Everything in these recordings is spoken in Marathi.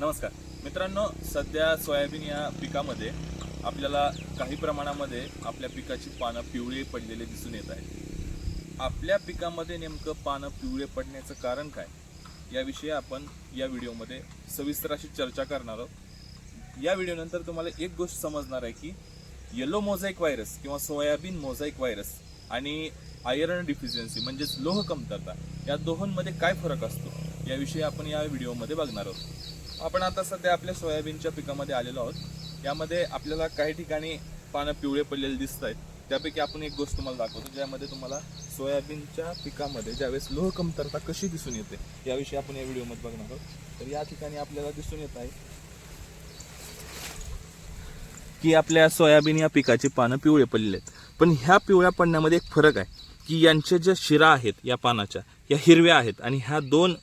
नमस्कार. मित्रांनो सध्या सोयाबीन या पिकामध्ये आपल्याला काही प्रमाणामध्ये आपल्या पिकाची पानं पिवळी पडलेले दिसून येत आहेत. आपल्या पिकामध्ये नेमकं पानं पिवळे पडण्याचं कारण काय? याविषयी आपण या व्हिडिओमध्ये सविस्तर अशी चर्चा करणार आहोत. या व्हिडिओनंतर तुम्हाला एक गोष्ट समजणार आहे की येलो मोझाईक व्हायरस किंवा सोयाबीन मोझाईक व्हायरस आणि आयर्न डिफिशियन्सी म्हणजेच लोह कमतरता या दोहोंमध्ये काय फरक असतो? याविषयी आपण या व्हिडिओमध्ये बघणार आहोत. आपण आता सध्या आपल्या सोयाबीनच्या पिकामध्ये आलेलो आहोत. यामध्ये आपल्याला काही ठिकाणी पानं पिवळे पडलेले दिसत आहेत त्यापैकी आपण एक गोष्ट तुम्हाला दाखवतो ज्यामध्ये तुम्हाला सोयाबीनच्या पिकामध्ये ज्यावेळेस लोह कमतरता कशी दिसून येते याविषयी आपण या व्हिडिओमध्ये बघणार आहोत. तर या ठिकाणी आपल्याला दिसून येत आहे की आपल्या सोयाबीन या पिकाची पानं पिवळे पडलेले आहेत. पण ह्या पिवळ्या पडण्यामध्ये एक फरक आहे की यांच्या ज्या शिरा आहेत या पानाच्या या हिरव्या आहेत आणि ह्या दोन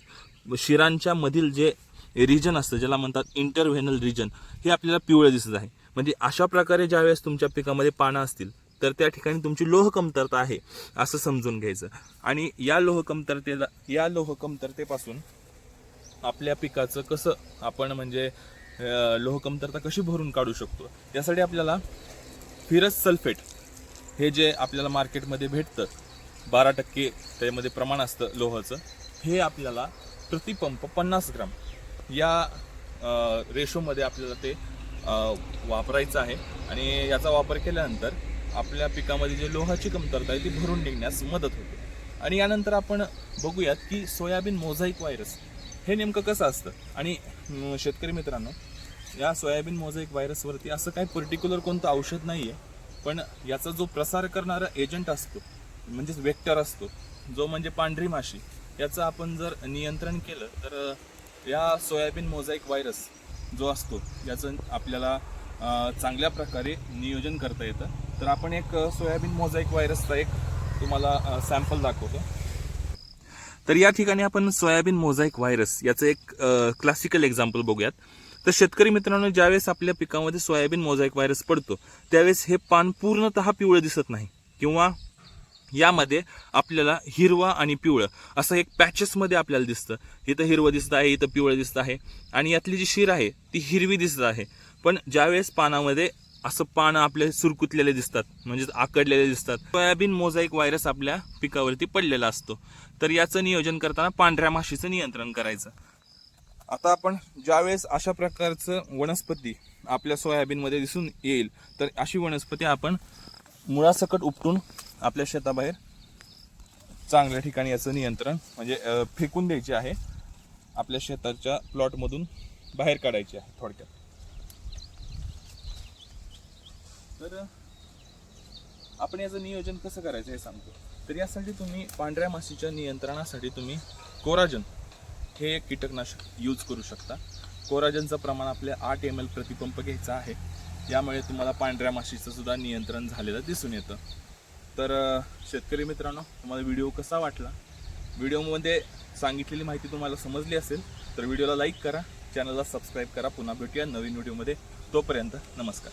शिरांच्या मधील जे रिजन असतं ज्याला म्हणतात इंटरव्हेनल रिजन हे आपल्याला पिवळं दिसत आहे. म्हणजे अशा प्रकारे ज्यावेळेस तुमच्या पिकामध्ये पानं असतील तर त्या ठिकाणी तुमची लोह कमतरता आहे असं समजून घ्यायचं. आणि या लोह कमतरतेला या लोह कमतरतेपासून आपल्या पिकाचं कसं आपण म्हणजे लोह कमतरता कशी भरून काढू शकतो? त्यासाठी आपल्याला फिरस सल्फेट हे जे आपल्याला मार्केटमध्ये भेटतं बारा टक्के त्यामध्ये प्रमाण असतं लोहाचं हे आपल्याला प्रतिपंप पन्नास ग्राम या रेशोमध्ये आपल्याला ते वापरायचं आहे. आणि याचा वापर केल्यानंतर आपल्या पिकामध्ये जे लोहाची कमतरता आहे ती भरून निघण्यास मदत होते. आणि यानंतर आपण बघूयात की सोयाबीन मोझाईक व्हायरस हे नेमकं कसं असतं? आणि शेतकरी मित्रांनो या सोयाबीन मोझाईक व्हायरसवरती असं काही पर्टिक्युलर कोणतं औषध नाही आहे पण याचा जो प्रसार करणारा एजंट असतो म्हणजेच वेक्टर असतो जो म्हणजे पांढरी माशी याचं आपण जर नियंत्रण केलं तर या सोयाबीन मोझाईक व्हायरस जो असतो याचं आपल्याला चांगल्या प्रकारे नियोजन करता येतं. तर आपण एक सोयाबीन मोझाईक व्हायरसचा एक तुम्हाला सॅम्पल दाखवतो. तर या ठिकाणी आपण सोयाबीन मोझाईक व्हायरस याचं एक क्लासिकल एक्झाम्पल बघूयात. तर शेतकरी मित्रांनो ज्यावेळेस आपल्या पिकामध्ये सोयाबीन मोझाईक व्हायरस पडतो त्यावेळेस हे पान पूर्णतः पिवळं दिसत नाही किंवा यामध्ये आपल्याला हिरवा आणि पिवळं असं एक पॅचेसमध्ये आपल्याला दिसतं. इथं हिरवं दिसत आहे इथं पिवळं दिसत आहे. आणि यातली जी शीर आहे ती हिरवी दिसत आहे. पण ज्यावेळेस पानामध्ये असं पानं आपले सुरकुतलेले दिसतात म्हणजेच आकडलेले दिसतात सोयाबीन मोझाईक व्हायरस आपल्या पिकावरती पडलेला असतो. तर याचं नियोजन करताना पांढऱ्या माशीचं नियंत्रण करायचं. आता आपण ज्यावेळेस अशा प्रकारचं वनस्पती आपल्या सोयाबीनमध्ये दिसून येईल तर अशी वनस्पती आपण मुळासकट उपटून आपल्या शेताबाहेर चांगल्या ठिकाणी याचं नियंत्रण म्हणजे फेकून द्यायचे आहे. आपल्या शेताच्या प्लॉटमधून बाहेर काढायचे आहे थोडक्यात. तर आपण याचं नियोजन कसं करायचं हे सांगतो. तर यासाठी तुम्ही पांढऱ्या माशीच्या नियंत्रणासाठी तुम्ही कोराजन हे एक कीटकनाशक यूज करू शकता. कोराजनचं प्रमाण आपले आठ एम एल प्रतिपंप घ्यायचं आहे. यामुळे तुम्हाला पांढऱ्या माशीचं सुद्धा नियंत्रण झालेलं दिसून येतं. तर शेतकरी मित्रांनो तुम्हाला व्हिडिओ कसा वाटला? व्हिडिओमध्ये सांगितलेली माहिती तुम्हाला समजली असेल तर व्हिडिओला लाईक करा चॅनलला सबस्क्राईब करा. पुन्हा भेटूया नवीन व्हिडिओमध्ये. तोपर्यंत नमस्कार.